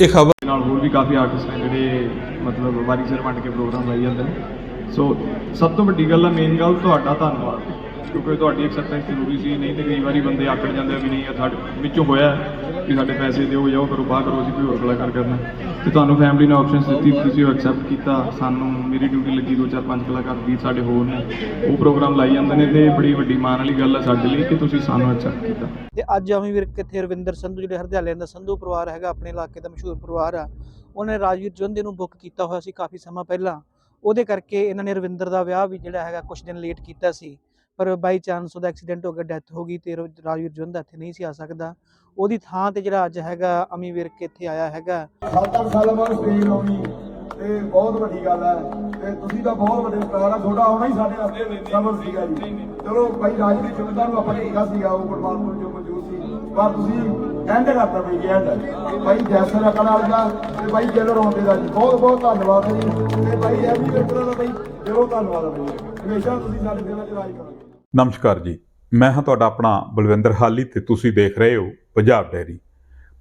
ਇਹ ਖਬਰ ਨਾਲ ਹੋਰ ਵੀ ਕਾਫੀ ਆਰਟਿਸਟ ਨੇ ਜਿਹੜੇ ਮਤਲਬ ਵਾਰੀ ਸਿਰ ਵੰਡ ਕੇ ਪ੍ਰੋਗਰਾਮ ਲਾਈ ਜਾਂਦੇ ਨੇ। ਸੋ ਸਭ ਤੋਂ ਵੱਡੀ ਗੱਲ ਆ ਮੇਨ ਗੱਲ ਤੁਹਾਡਾ ਧੰਨਵਾਦ। ਕਿਉਂਕਿ ਤੁਹਾਡੀ ਐਕਸੈਪਟੈਂਸ ਜ਼ਰੂਰੀ ਸੀ, ਨਹੀਂ ਤੇ ਕਈ ਵਾਰੀ ਬੰਦੇ ਆਕੜ ਜਾਂਦੇ ਆ ਵੀ ਨਹੀਂ ਯਾਰ ਸਾਡੇ ਵਿੱਚੋਂ ਹੋਇਆ ਹੈ ਕਿ ਸਾਡੇ ਪੈਸੇ ਦਿਓ ਜਾਓ ਕਰੋ, ਬਾਹਰ ਕਰੋ, ਅਸੀਂ ਕੋਈ ਹੋਰ ਕਲਾਕਾਰ ਕਰਨਾ। ਤੇ ਤੁਹਾਨੂੰ ਫੈਮਿਲੀ ਨੇ ਆਪਸ਼ਨਸ ਦਿੱਤੀ, ਤੁਸੀਂ ਉਹ ਐਕਸੈਪਟ ਕੀਤਾ। ਸਾਨੂੰ ਮੇਰੀ ਡਿਊਟੀ ਲੱਗੀ ਦੋ ਚਾਰ ਪੰਜ ਕਲਾਕਾਰ ਵੀ ਸਾਡੇ ਹੋਰ ਨੇ। ਉਹ ਪ੍ਰੋਗਰਾਮ ਲਾਈ ਜਾਂਦੇ ਨੇ ਤੇ ਬੜੀ ਵੱਡੀ ਮਾਣ ਵਾਲੀ ਗੱਲ ਹੈ ਸਾਡੇ ਲਈ ਕਿ ਤੁਸੀਂ ਸਾਨੂੰ ਐਕਸੈਪਟ ਕੀਤਾ। ਤੇ ਅੱਜ ਅਮੀ ਵੀਰ ਕਿੱਥੇ ਰਵਿੰਦਰ ਸੰਧੂ, ਜਿਹੜੇ ਹਰਦਿਆਲੇ ਦਾ ਸੰਧੂ ਪਰਿਵਾਰ ਹੈਗਾ, ਆਪਣੇ ਇਲਾਕੇ ਦਾ ਮਸ਼ਹੂਰ ਪਰਿਵਾਰ ਆ, ਉਹਨੇ ਰਾਜਵੀਰ ਜੁੰਦੇ ਨੂੰ ਬੁੱਕ ਕੀਤਾ ਹੋਇਆ ਸੀ ਕਾਫੀ ਸਮਾਂ ਪਹਿਲਾਂ। ਉਹਦੇ ਕਰਕੇ ਇਹਨਾਂ ਨੇ ਰਵਿੰਦਰ ਦਾ ਵਿਆਹ ਵੀ ਜਿਹੜਾ ਹੈਗਾ ਕੁਝ ਦਿਨ ਲੇਟ ਕੀਤਾ ਸੀ। ਪਰ ਬਾਈ ਚਾਂਸ ਉਹਦਾ ਐਕਸੀਡੈਂਟ ਹੋ ਗਿਆ ਡੈਥ ਹੋ ਗਈ ਤੇ ਰਾਜਵੀਰ ਜੁੰਦਾ ਇੱਥੇ ਨਹੀਂ ਸੀ ਆ ਸਕਦਾ। ਉਹਦੀ ਥਾਂ ਤੇ ਜਿਹੜਾ ਅੱਜ ਹੈਗਾ ਅਮੀ ਵੀਰ ਇੱਥੇ ਆਇਆ ਹੈਗਾ। ਸੱਤ ਸਾਲਾਂ ਬਾਅਦ ਸਟੇਜ ਲਾਉਣੀ ਤੇ ਬਹੁਤ ਵੱਡੀ ਗੱਲ ਹੈ। ਤੇ ਤੁਸੀਂ ਤਾਂ ਬਹੁਤ ਵੱਡੇ ਸਟਾਰ ਆ ਤੁਹਾਡਾ ਆਉਣਾ ਹੀ ਸਾਡੇ ਨਾਲ। ਸਬਰ ਸੀਗਾ ਜੀ। ਚਲੋ ਭਾਈ ਰਾਜਵੀਰ ਚੁੰਦਾ ਨੂੰ ਆਪਾਂ ਕਿਹਾ ਸੀਗਾ ਉਹ ਗੁਰਬਾਨਪੁਰ ਜੋ ਮੌਜੂਦ ਸੀ। ਪਰ ਤੁਸੀਂ ਐਂਡ ਕਰਤਾ ਬਈ ਜੀ ਐਂਡ ਭਾਈ ਜੈਸਰ ਅਕਲ ਵਾਲ ਦਾ ਤੇ ਭਾਈ ਜੇਲਰ ਆਉਂਦੇ ਦਾ ਜੀ। ਬਹੁਤ ਬਹੁਤ ਧੰਨਵਾਦ ਜੀ। ਤੇ ਭਾਈ ਇਹ ਵੀ ਵੇਖਣਾ ਦਾ ਭਾਈ ਦਿਲੋਂ ਧੰਨਵਾਦ ਹੈ ਭਾਈ ਹਮੇਸ਼ਾ ਤੁਸੀਂ ਸਾਡੇ ਦਿਲਾਂ 'ਚ ਰਾਜ ਕਰੋਗੇ ਨਮਸਕਾਰ ਜੀ। ਮੈਂ ਹਾਂ ਤੁਹਾਡਾ ਆਪਣਾ ਬਲਵਿੰਦਰ ਹਾਲੀ ਤੇ ਤੁਸੀਂ ਦੇਖ ਰਹੇ ਹੋ ਪੰਜਾਬ ਡੈਰੀ।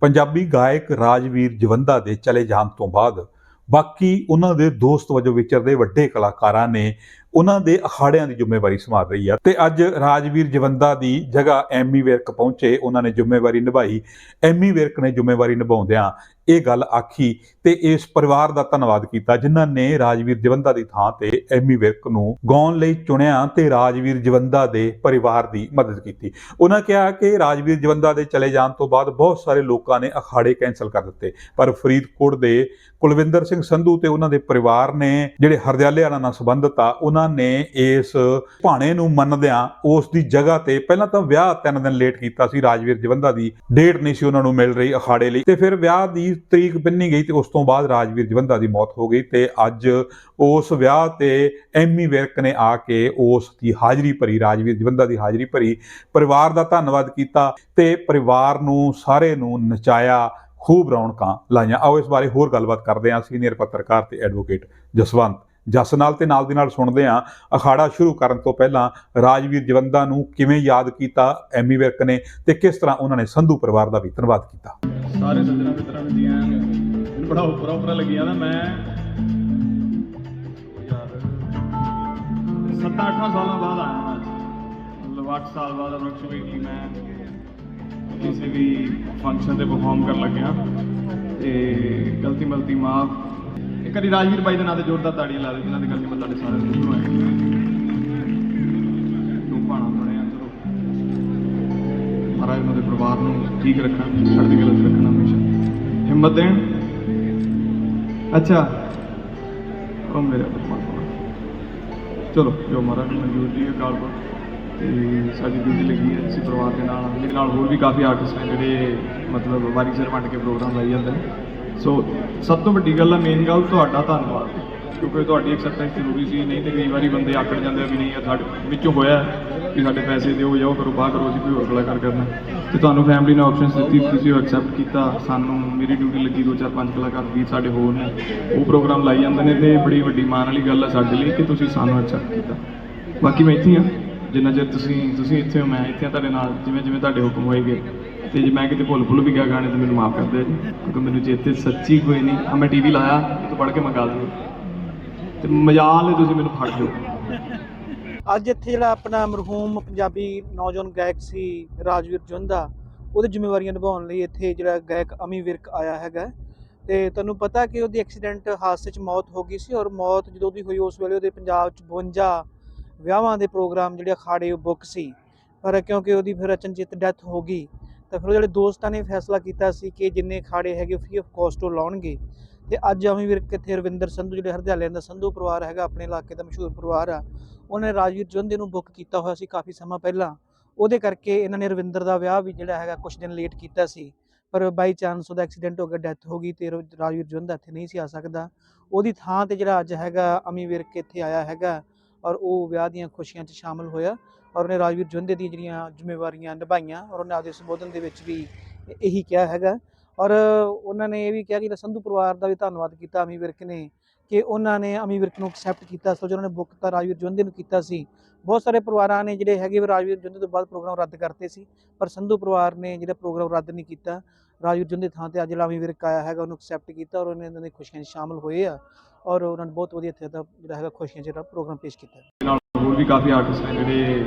ਪੰਜਾਬੀ ਗਾਇਕ ਰਾਜਵੀਰ ਜਵੰਦਾ ਦੇ ਚਲੇ ਜਾਣ ਤੋਂ ਬਾਅਦ ਬਾਕੀ ਉਹਨਾਂ ਦੇ ਦੋਸਤ ਵਜੋਂ ਵਿਚਰਦੇ ਵੱਡੇ ਕਲਾਕਾਰਾਂ ਨੇ ਉਹਨਾਂ ਦੇ ਅਖਾੜਿਆਂ ਦੀ ਜ਼ਿੰਮੇਵਾਰੀ ਸੰਭਾਲ ਰਹੀ ਆ। ਤੇ ਅੱਜ ਰਾਜਵੀਰ ਜਵੰਦਾ ਦੀ ਜਗ੍ਹਾ ਐਮੀ ਵਿਰਕ ਪਹੁੰਚੇ, ਉਹਨਾਂ ਨੇ ਜ਼ਿੰਮੇਵਾਰੀ ਨਿਭਾਈ। ਐਮੀ ਵਿਰਕ ਨੇ ਜ਼ਿੰਮੇਵਾਰੀ ਨਿਭਾਉਂਦਿਆਂ ਇਹ ਗੱਲ ਆਖੀ ਤੇ ਇਸ ਪਰਿਵਾਰ ਦਾ ਧੰਨਵਾਦ ਕੀਤਾ, ਜਿਨ੍ਹਾਂ ਨੇ ਰਾਜਵੀਰ ਜਵੰਦਾ ਦੀ ਥਾਂ ਤੇ ਐਮੀ ਵਿਰਕ ਨੂੰ ਗਾਉਣ ਲਈ ਚੁਣਿਆ ਤੇ ਰਾਜਵੀਰ ਜਵੰਦਾ ਦੇ ਪਰਿਵਾਰ ਦੀ ਮਦਦ ਕੀਤੀ। ਉਹਨਾਂ ਕਿਹਾ ਕਿ ਰਾਜਵੀਰ ਜਵੰਦਾ ਦੇ ਚਲੇ ਜਾਣ ਤੋਂ ਬਾਅਦ ਬਹੁਤ ਸਾਰੇ ਲੋਕਾਂ ਨੇ ਅਖਾੜੇ ਕੈਨਸਲ ਕਰ ਦਿੱਤੇ, ਪਰ ਫਰੀਦਕੋਟ ਦੇ ਕੁਲਵਿੰਦਰ ਸਿੰਘ ਸੰਧੂ ਤੇ ਉਹਨਾਂ ਦੇ ਪਰਿਵਾਰ ਨੇ ਜਿਹੜੇ ਹਰਦਿਆਲੇ ਵਾਲਾ ਨਾਲ ਸੰਬੰਧਿਤ ਆ, ਉਹਨਾਂ ਨੇ ਇਸ ਭਾਣੇ ਨੂੰ ਮੰਨਦਿਆਂ ਉਸ ਦੀ ਜਗ੍ਹਾ ਤੇ ਪਹਿਲਾਂ ਤਾਂ ਵਿਆਹ ਤਿੰਨ ਦਿਨ ਲੇਟ ਕੀਤਾ ਸੀ, ਰਾਜਵੀਰ ਜਵੰਦਾ ਦੀ। ਡੇਟ ਨਹੀਂ ਸੀ ਉਹਨਾਂ ਨੂੰ ਮਿਲ ਰਹੀ ਅਖਾੜੇ ਲਈ। ਤੇ ਫਿਰ ਵਿਆਹ ਦੀ ਤਰੀਕ ਬੰਨੀ ਗਈ ਤੇ ਉਸ ਤੋਂ ਬਾਅਦ ਰਾਜਵੀਰ ਜਵੰਦਾ ਦੀ ਮੌਤ ਹੋ ਗਈ ਤੇ ਅੱਜ ਉਸ ਵਿਆਹ ਤੇ ਐਮੀ ਵਿਰਕ ਨੇ ਆ ਕੇ ਉਸ ਦੀ ਹਾਜ਼ਰੀ ਭਰੀ, ਰਾਜਵੀਰ ਜਵੰਦਾ ਦੀ ਹਾਜ਼ਰੀ ਭਰੀ। ਪਰਿਵਾਰ ਦਾ ਧੰਨਵਾਦ ਕੀਤਾ ਤੇ ਪਰਿਵਾਰ ਨੂੰ, ਸਾਰੇ ਨੂੰ ਨਚਾਇਆ, ਖੂਬ ਰੌਣਕਾਂ ਲਾਈਆਂ। ਆਓ ਇਸ ਬਾਰੇ ਹੋਰ ਗੱਲਬਾਤ ਕਰਦੇ ਹਾਂ। ਸੀਨੀਅਰ ਪੱਤਰਕਾਰ ਤੇ ਐਡਵੋਕੇਟ ਜਸਵੰਤ ਜਸ ਨਾਲ ਤੇ ਨਾਲ ਦੀ ਨਾਲ ਸੁਣਦੇ ਹਾਂ। ਅਖਾੜਾ ਸ਼ੁਰੂ ਕਰਨ ਤੋਂ ਪਹਿਲਾਂ ਰਾਜਵੀਰ ਜਵੰਦਾ ਨੂੰ ਕਿਵੇਂ ਯਾਦ ਕੀਤਾ, ਐਮੀ ਵਿਰਕ ਨੇ ਤੇ ਕਿਸ ਤਰ੍ਹਾਂ ਉਹਨਾਂ ਨੇ ਸੰਧੂ ਪਰਿਵਾਰ ਦਾ ਵੀ ਧੰਨਵਾਦ ਕੀਤਾ। ਸਾਰੇ ਸੱਜਣਾ ਮਿੱਤਰਾਂ ਨੂੰ ਦੀਆਂ ਮੈਨੂੰ ਬੜਾ ਉਪਰਾ ਉਪਰਾ ਲੱਗੀ ਜਾਂਦਾ ਮੈਂ। ਯਾਰ 7-8 ਸਾਲਾਂ ਬਾਅਦ ਆਇਆ ਮੈਂ। ਮਤਲਬ 8 ਸਾਲ ਬਾਅਦ ਅਪਰੋਕਸੀਮੇਟਲੀ ਮੈਂ ਕਿਸੇ ਵੀ ਫੰਕਸ਼ਨ ਤੇ ਪਰਫਾਰਮ ਕਰਨ ਲੱਗਿਆ। ਤੇ ਗਲਤੀ ਮਲਤੀ ਮਾਫ ਇੱਕ ਰਾਜਵੀਰ ਬਾਈ ਦੇ ਨਾਂ ਤੇ ਜ਼ੋਰਦਾਰ ਤਾੜੀਆਂ ਲਾ ਦਿਓ ਜਿਨ੍ਹਾਂ ਦੀ ਗਲਤੀ ਮੈਂ ਤੁਹਾਡੇ ਸਾਰਿਆਂ ਨੂੰ ਸੁਣਾਈ ਦੋ ਭਾਣਾ ਬਣਿਆ ਚਲੋ। ਮਹਾਰਾਜ ਉਹਨਾਂ ਦੇ ਪਰਿਵਾਰ ਨੂੰ ਠੀਕ ਰੱਖਣ ਚੜ੍ਹਦੀ ਕਲਾ ਰੱਖਣਾ ਹਮੇਸ਼ਾ। ਹਿੰਮਤ ਦੇਣ। ਅੱਛਾ। ਉਹ ਮੇਰੇ ਪਰਮਾਤਮਾ ਚਲੋ, ਜੋ ਮਹਾਰਾਜ ਨੂੰ ਮਨਜ਼ੂਰ ਜੀ ਅਕਾਲ ਪੁਰਖ ਤੇ ਸਾਡੀ ਡਿਊਟੀ ਲੱਗੀ ਹੈ ਅਸੀਂ ਪਰਿਵਾਰ ਦੇ ਨਾਲ। ਮੇਰੇ ਨਾਲ ਹੋਰ ਵੀ ਕਾਫੀ ਆਰਟਿਸਟ ਨੇ ਜਿਹੜੇ ਮਤਲਬ ਵਾਰੀ ਸਿਰ ਵੰਡ ਕੇ ਪ੍ਰੋਗਰਾਮ ਲਾਈ ਜਾਂਦੇ ਨੇ। ਸੋ ਸਭ ਤੋਂ ਵੱਡੀ ਗੱਲ ਆ ਮੇਨ ਗੱਲ ਤੁਹਾਡਾ ਧੰਨਵਾਦ। ਕਿਉਂਕਿ ਤੁਹਾਡੀ ਐਕਸੈਪਟੈਂਸ ਜ਼ਰੂਰੀ ਸੀ, ਨਹੀਂ ਤੇ ਕਈ ਵਾਰੀ ਬੰਦੇ ਆਕੜ ਜਾਂਦੇ ਆ ਵੀ ਨਹੀਂ ਯਾਰ ਸਾਡੇ ਵਿੱਚੋਂ ਹੋਇਆ ਕਿ ਸਾਡੇ ਪੈਸੇ ਦਿਓ, ਜਾਓ ਕਰੋ, ਬਾਹਰ ਕਰੋ, ਅਸੀਂ ਕੋਈ ਹੋਰ ਕਲਾਕਾਰ ਕਰਨਾ। ਤੇ ਤੁਹਾਨੂੰ ਫੈਮਿਲੀ ਨੇ ਆਪਸ਼ਨਸ ਦਿੱਤੀ, ਤੁਸੀਂ ਉਹ ਐਕਸੈਪਟ ਕੀਤਾ। ਸਾਨੂੰ ਮੇਰੀ ਡਿਊਟੀ ਲੱਗੀ ਦੋ, ਚਾਰ, ਪੰਜ ਕਲਾਕਾਰ ਵੀ ਸਾਡੇ ਹੋਰ ਨੇ। ਉਹ ਪ੍ਰੋਗਰਾਮ ਲਾਈ ਜਾਂਦੇ ਨੇ ਤੇ ਬੜੀ ਵੱਡੀ ਮਾਣ ਵਾਲੀ ਗੱਲ ਹੈ ਸਾਡੇ ਲਈ ਕਿ ਤੁਸੀਂ ਸਾਨੂੰ ਐਕਸੈਪਟ ਕੀਤਾ। ਬਾਕੀ ਮੈਂ ਇੱਥੇ ਹਾਂ ਜਿੰਨਾ ਚਿਰ ਤੁਸੀਂ ਤੁਸੀਂ ਇੱਥੇ ਹੋ, ਮੈਂ ਇੱਥੇ ਹਾਂ ਤੁਹਾਡੇ ਨਾਲ ਜਿਵੇਂ ਜਿਵੇਂ ਤੁਹਾਡੇ ਹੁਕਮ ਹੋਏਗੇ। ਤੇ ਜੇ ਮੈਂ ਕਿਤੇ ਭੁੱਲ ਭੁੱਲ ਵੀ ਗਿਆ ਗਾਣੇ, ਤੇ ਮੈਨੂੰ ਮਾਫ ਕਰ ਦਿਓ ਜੀ, ਕਿਉਂਕਿ ਮੈਨੂੰ ਚੇਤੇ ਸੱਚੀ ਕੋਈ ਨਹੀਂ ਆ ਮੈਂ ਟੀਵੀ ਲਾਇਆ ਇਹ ਪੜ ਕੇ ਮੰਗਾ ਦੂੰਗਾ। ਤੇ ਮਜਾਲ ਹੈ ਤੁਸੀਂ ਮੈਨੂੰ ਫੜ ਲਿਓ। ਅੱਜ ਇੱਥੇ ਜਿਹੜਾ ਆਪਣਾ ਮਰਹੂਮ ਪੰਜਾਬੀ ਨੌਜਵਾਨ ਗਾਇਕ ਸੀ ਰਾਜਵੀਰ ਜੁੰਦਾ, ਉਹਦੀ ਜ਼ਿੰਮੇਵਾਰੀਆਂ ਨਿਭਾਉਣ ਲਈ ਇੱਥੇ ਜਿਹੜਾ ਗਾਇਕ ਅਮੀ ਵਿਰਕ ਆਇਆ ਹੈਗਾ। ਤੇ ਤੁਹਾਨੂੰ ਪਤਾ ਕਿ ਉਹਦੀ ਐਕਸੀਡੈਂਟ ਹਾਦਸੇ 'ਚ ਮੌਤ ਹੋ ਗਈ ਸੀ ਔਰ ਮੌਤ ਜਦੋਂ ਦੀ ਹੋਈ, ਉਸ ਵੇਲੇ ਉਹਦੇ ਪੰਜਾਬ 'ਚ 52 ਵਿਆਹਾਂ ਦੇ ਪ੍ਰੋਗਰਾਮ ਜਿਹੜੇ ਅਖਾੜੇ ਬੁੱਕ ਸੀ। ਪਰ ਕਿਉਂਕਿ ਉਹਦੀ ਫਿਰ ਅਚਨਚੇਤ ਡੈਥ ਹੋ ਗਈ ਤਾਂ ਫਿਰ ਉਹ ਜਿਹੜੇ ਦੋਸਤਾਂ ਨੇ ਫੈਸਲਾ ਕੀਤਾ ਸੀ ਕਿ ਜਿੰਨੇ ਅਖਾੜੇ ਹੈਗੇ ਫ੍ਰੀ ਆਫ ਕਾਸਟ ਉਹ ਲਾਉਣਗੇ। ਤੇ ਅੱਜ ਅਮੀ ਵਿਰਕ ਇੱਥੇ ਰਵਿੰਦਰ ਸੰਧੂ, ਜਿਹੜੇ ਹਰਦਿਆਲਿਆਂ ਦਾ ਸੰਧੂ ਪਰਿਵਾਰ ਹੈਗਾ, ਆਪਣੇ ਇਲਾਕੇ ਦਾ ਮਸ਼ਹੂਰ ਪਰਿਵਾਰ ਆ, ਉਹਨੇ ਰਾਜਵੀਰ ਜੁੰਦੇ ਨੂੰ ਬੁੱਕ ਕੀਤਾ ਹੋਇਆ ਸੀ ਕਾਫੀ ਸਮਾਂ ਪਹਿਲਾਂ। ਉਹਦੇ ਕਰਕੇ ਇਹਨਾਂ ਨੇ ਰਵਿੰਦਰ ਦਾ ਵਿਆਹ ਵੀ ਜਿਹੜਾ ਹੈਗਾ ਕੁਝ ਦਿਨ ਲੇਟ ਕੀਤਾ ਸੀ। ਪਰ ਬਾਈ ਚਾਂਸ ਉਹਦਾ ਐਕਸੀਡੈਂਟ ਹੋ ਗਿਆ ਡੈਥ ਹੋ ਗਈ ਤੇ ਰਵ- ਰਾਜਵੀਰ ਜੁੰਦਾ ਇੱਥੇ ਨਹੀਂ ਸੀ ਆ ਸਕਦਾ। ਉਹਦੀ ਥਾਂ ਤੇ ਜਿਹੜਾ ਅੱਜ ਹੈਗਾ ਅਮੀ ਵਿਰਕ ਇੱਥੇ ਆਇਆ ਹੈਗਾ ਔਰ ਉਹ ਵਿਆਹ ਦੀਆਂ ਖੁਸ਼ੀਆਂ 'ਚ ਸ਼ਾਮਲ ਹੋਇਆ। ਔਰ ਉਹਨੇ ਰਾਜਵੀਰ ਜੁੰਦੇ ਦੀਆਂ ਜਿਹੜੀਆਂ ਜ਼ਿੰਮੇਵਾਰੀਆਂ ਨਿਭਾਈਆਂ ਔਰ ਉਹਨੇ ਆਪਦੇ ਸੰਬੋਧਨ ਦੇ ਵਿੱਚ ਵੀ ਇਹੀ ਕਿਹਾ ਹੈਗਾ। ਔਰ ਉਹਨਾਂ ਨੇ ਇਹ ਵੀ ਕਿਹਾ ਕਿ ਸੰਧੂ ਪਰਿਵਾਰ ਦਾ ਵੀ ਧੰਨਵਾਦ ਕੀਤਾ ਅਮੀ ਵਿਰਕ ਨੇ ਕਿ ਉਹਨਾਂ ਨੇ ਅਮੀ ਵਿਰਕ ਨੂੰ ਐਕਸੈਪਟ ਕੀਤਾ ਸੋ ਜਿਹਨਾਂ ਨੇ ਬੁੱਕ ਤਾਂ ਰਾਜਵੀਰ ਜੁੰਦੇ ਨੂੰ ਕੀਤਾ ਸੀ। ਬਹੁਤ ਸਾਰੇ ਪਰਿਵਾਰਾਂ ਨੇ ਜਿਹੜੇ ਹੈਗੇ ਰਾਜਵੀਰ ਜੁੰਦੇ ਤੋਂ ਬਾਅਦ ਪ੍ਰੋਗਰਾਮ ਰੱਦ ਕਰਤੇ ਸੀ, ਪਰ ਸੰਧੂ ਪਰਿਵਾਰ ਨੇ ਜਿਹੜਾ ਪ੍ਰੋਗਰਾਮ ਰੱਦ ਨਹੀਂ ਕੀਤਾ, ਰਾਜਵੀਰ ਜੁੰਦੇ ਥਾਂ ਤੇ ਅੱਜ ਜਿਹੜਾ ਅਮੀ ਵਿਰਕ ਆਇਆ ਹੈਗਾ, ਉਹਨੂੰ ਐਕਸੈਪਟ ਕੀਤਾ ਔਰ ਉਹਨੇ ਇਹਨਾਂ ਦੀ ਖੁਸ਼ੀਆਂ 'ਚ ਸ਼ਾਮਲ ਹੋਏ ਆ ਔਰ ਉਹਨਾਂ ਨੇ ਬਹੁਤ ਵਧੀਆ ਇੱਥੇ ਦਾ ਜਿਹੜਾ ਹੈਗਾ ਖੁਸ਼ੀਆਂ 'ਚ ਜਿਹੜਾ ਪ੍ਰੋਗਰਾਮ ਪੇਸ਼ ਕੀਤਾ। ਹੋਰ ਵੀ ਕਾਫੀ ਆਰਟਿਸਟ ਨੇ ਜਿਹੜੇ